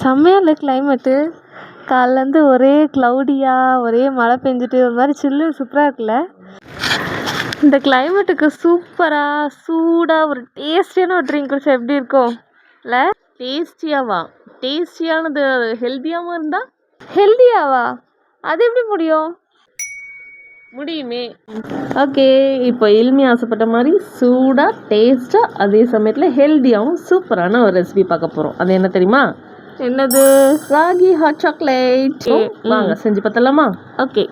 செம்மையா இல்லை கிளைமேட்டு காலைலேருந்து ஒரே க்ளவுடியாக ஒரே மழை பெஞ்சிட்டு ஒரு மாதிரி சில்லு சூப்பராக இருக்குல்ல? இந்த கிளைமேட்டுக்கு சூப்பராக சூடாக ஒரு டேஸ்டியான ஒரு ட்ரிங்க் குடிச்சா எப்படி இருக்கும்? இல்லை? டேஸ்டியாவா டேஸ்டியானது ஹெல்த்தியாகவும் இருந்தால் ஹெல்தியாவா அது எப்படி முடியும்? முடியுமே. ஓகே இப்போ இல்மி ஆசைப்பட்ட மாதிரி சூடாக டேஸ்ட்டாக அதே சமயத்தில் ஹெல்த்தியாகவும் சூப்பரான ஒரு ரெசிபி பார்க்க போகிறோம் அது என்ன தெரியுமா? என்னது? ராகி ஹாட் சாக்லேட் வாங்க செஞ்சு பார்த்தலாமா ஓகே.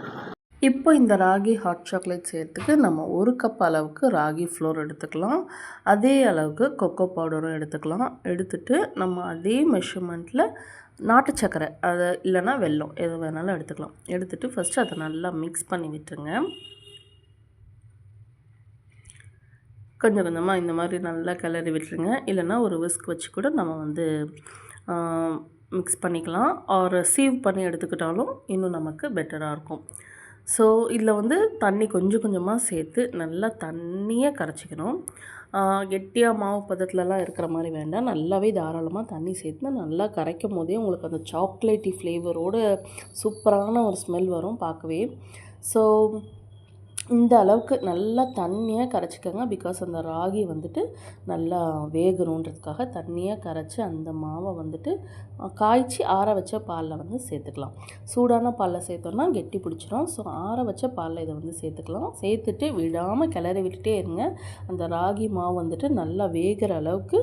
இப்போ இந்த ராகி ஹாட் சாக்லேட் செய்யறதுக்கு நம்ம ஒரு கப் அளவுக்கு ராகி ஃப்ளோர் எடுத்துக்கலாம். அதே அளவுக்கு கொக்கோ பவுடரும் எடுத்துக்கலாம். எடுத்துட்டு நம்ம அதே மெஷர்மெண்ட்டில் நாட்டு சர்க்கரை அதை இல்லைன்னா வெல்லம் எது வேணாலும் எடுத்துக்கலாம். எடுத்துட்டு ஃபஸ்ட்டு அதை நல்லா மிக்ஸ் பண்ணி விட்டுருங்க. கொஞ்சம் கொஞ்சமாக இந்த மாதிரி நல்லா கிளறி விட்டுருங்க. இல்லைன்னா ஒரு விஸ்க் வச்சு கூட நம்ம வந்து மிக்ஸ் பண்ணிக்கலாம். ஆர் சீவ் பண்ணி எடுத்துக்கிட்டாலும் இன்னும் நமக்கு பெட்டராக இருக்கும். ஸோ இதில் வந்து தண்ணி கொஞ்சம் கொஞ்சமாக சேர்த்து நல்லா தண்ணியை கரைச்சிக்கணும். கெட்டியாக மாவு பதத்துலலாம் இருக்கிற மாதிரி வேண்டாம். நல்லாவே தாராளமாக தண்ணி சேர்த்து நல்லா கரைக்கும் போதே உங்களுக்கு அந்த சாக்லேட்டி ஃப்ளேவரோட சூப்பரான ஒரு ஸ்மெல் வரும் பார்க்கவே. ஸோ இந்த அளவுக்கு நல்லா தண்ணியாக கரைச்சிக்கோங்க. பிகாஸ் அந்த ராகி வந்துட்டு நல்லா வேகணுன்றதுக்காக தண்ணியாக கரைச்சி அந்த மாவை வந்துட்டு காய்ச்சி ஆற வச்ச பாலில் வந்து சேர்த்துக்கலாம். சூடான பாலில் சேர்த்தோன்னா கெட்டி பிடிச்சிரும். ஸோ ஆற வச்ச பாலில் இதை வந்து சேர்த்துக்கலாம். சேர்த்துட்டு விடாமல் கிளறி விட்டுட்டே இருங்க. அந்த ராகி மாவு வந்துட்டு நல்லா வேகிற அளவுக்கு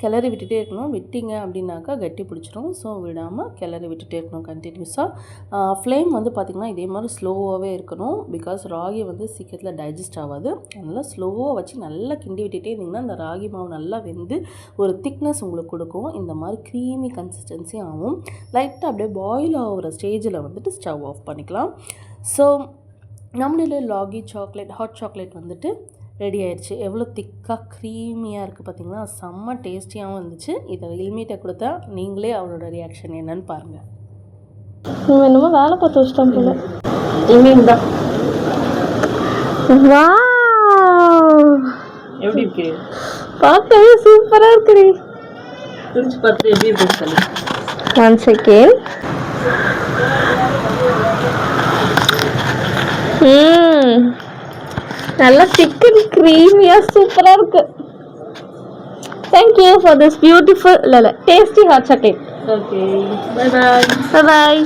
கிளறி விட்டுட்டே இருக்கணும். விட்டிங்க அப்படின்னாக்கா கட்டி பிடிச்சிரும். ஸோ விடாமல் கிளறி விட்டுட்டே இருக்கணும் கண்டினியூஸாக ஃப்ளேம் வந்து பார்த்திங்கன்னா இதே மாதிரி ஸ்லோவாகவே இருக்கணும். பிகாஸ் ராகி வந்து சீக்கிரத்தில் டைஜஸ்ட் ஆகாது. அதனால் ஸ்லோவாக வச்சு நல்லா கிண்டி விட்டுட்டே இருந்திங்கன்னா அந்த ராகி மாவு நல்லா வெந்து ஒரு திக்னஸ் உங்களுக்கு கொடுக்கும். இந்த மாதிரி க்ரீமி கன்சிஸ்டன்சி ஆகும் லைட்டாக அப்படியே பாயில் ஆகிற ஸ்டேஜில் வந்துட்டு ஸ்டவ் ஆஃப் பண்ணிக்கலாம். ஸோ நம்மளோட லாகி சாக்லேட் ஹாட் சாக்லேட் வந்துட்டு ரெடி ஆயிடுச்சு. எவ்வளோ திக்காக க்ரீமியாக இருக்குது பார்த்தீங்களா? செம்ம டேஸ்டியாகவும் இருந்துச்சு. இதை இல்மீட்டை கொடுத்தா நீங்களே அவளோட ரியாக்ஷன் என்னன்னு பாருங்கள் என்னமோ வேலை பார்த்து வச்சிட்டான் போல. இல்மி தான். வாவ் எப்படி இருக்கு? பார்க்கவே சூப்பராக இருக்குடி. பிரிச்சு பார்த்து எப்படி இருக்குன்னு சொல்லு. ஒன் செகண்ட் ம். நல்லா சிக்கன் க்ரீமியாக சூப்பராக இருக்கு. தேங்க்யூ ஃபார் திஸ் பியூட்டிஃபுல் இல்லை இல்லை tasty hot chocolate okay bye bye bye